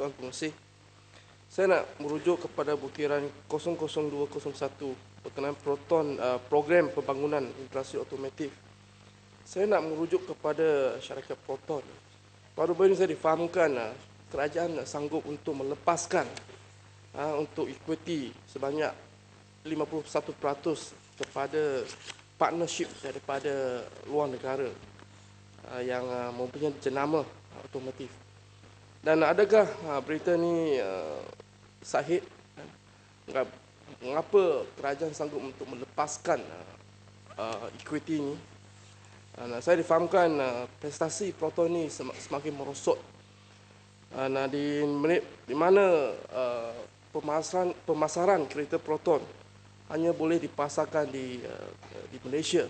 Tuan Pengurusi. Saya nak merujuk kepada butiran 00201 berkenaan proton uh, program pembangunan infrastruktur otomotif. Saya nak merujuk kepada syarikat proton. Baru-baru ini saya difahamkan uh, kerajaan sanggup untuk melepaskan uh, untuk equity sebanyak 51% kepada partnership daripada luar negara uh, yang uh, mempunyai jenama otomotif. Dan adakah uh, berita ni uh, sahih? Mengapa kerajaan sanggup untuk melepaskan uh, uh, equity ini? Uh, saya difahamkan uh, prestasi Proton ini semakin merosot. Uh, di, di mana uh, pemasaran, pemasaran kereta Proton hanya boleh dipasarkan di, uh, di Malaysia.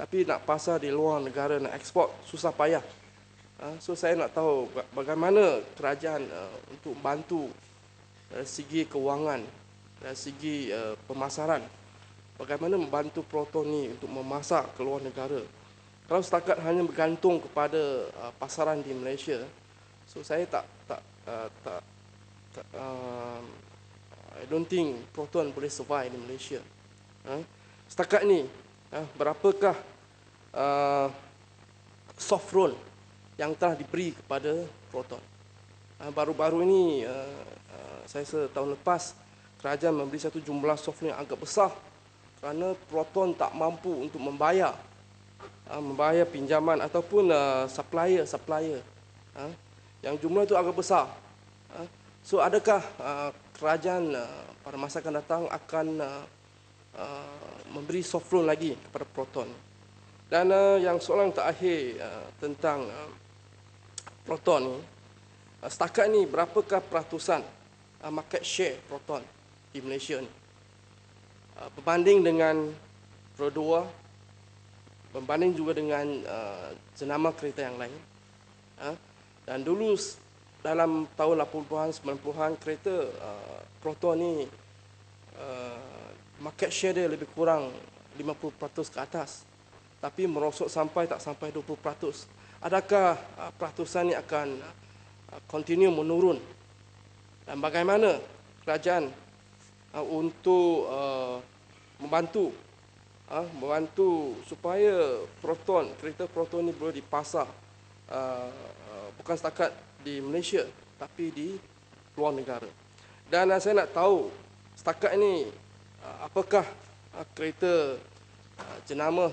Tapi nak pasar di luar negara, nak ekspor, susah payah. Ah, so saya nak tahu bagaimana kerajaan uh, untuk bantu dari segi kewangan, dari segi pemasaran. Bagaimana membantu Proton ni untuk memasak ke luar negara. Kalau setakat hanya bergantung kepada pasaran di Malaysia, so saya tak tak tak, tak uh, I don't think Proton boleh survive di Malaysia. Setakat ni, berapakah uh, soft roll yang telah diberi kepada Proton. Ah, baru-baru ini, ah, ah, saya setahun lepas, kerajaan memberi satu jumlah software yang agak besar kerana Proton tak mampu untuk membayar membayar pinjaman ataupun supplier-supplier. Yang jumlah itu agak besar. So, adakah kerajaan pada masa akan datang akan memberi soft loan lagi kepada Proton? Dan yang soalan terakhir tentang proton ni uh, setakat ni berapakah peratusan uh, market share proton di Malaysia ni? Uh, berbanding dengan Pro 2 berbanding juga dengan jenama kereta yang lain dan dulu dalam tahun 80-an 90-an kereta proton ni market share dia lebih kurang 50% ke atas. Tapi merosot sampai tak sampai 20% adakah uh, peratusan ini akan uh, continue menurun? Dan bagaimana kerajaan uh, untuk membantu membantu supaya proton kereta proton ini boleh dipasar bukan setakat di Malaysia tapi di luar negara. Dan saya nak tahu setakat ini apakah kereta jenama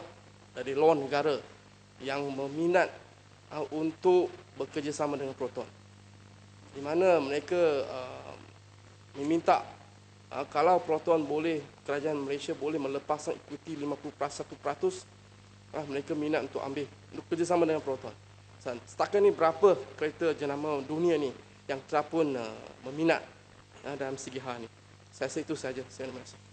dari luar negara yang meminat uh, untuk bekerjasama dengan Proton. Di mana mereka uh, meminta uh, kalau Proton boleh, kerajaan Malaysia boleh melepaskan ikuti 51%, uh, mereka minat untuk ambil, untuk bekerjasama dengan Proton. Setakat ni berapa kereta jenama dunia ni yang telah pun uh, meminat uh, dalam segi hal ni. Saya rasa itu saja. Terima kasih.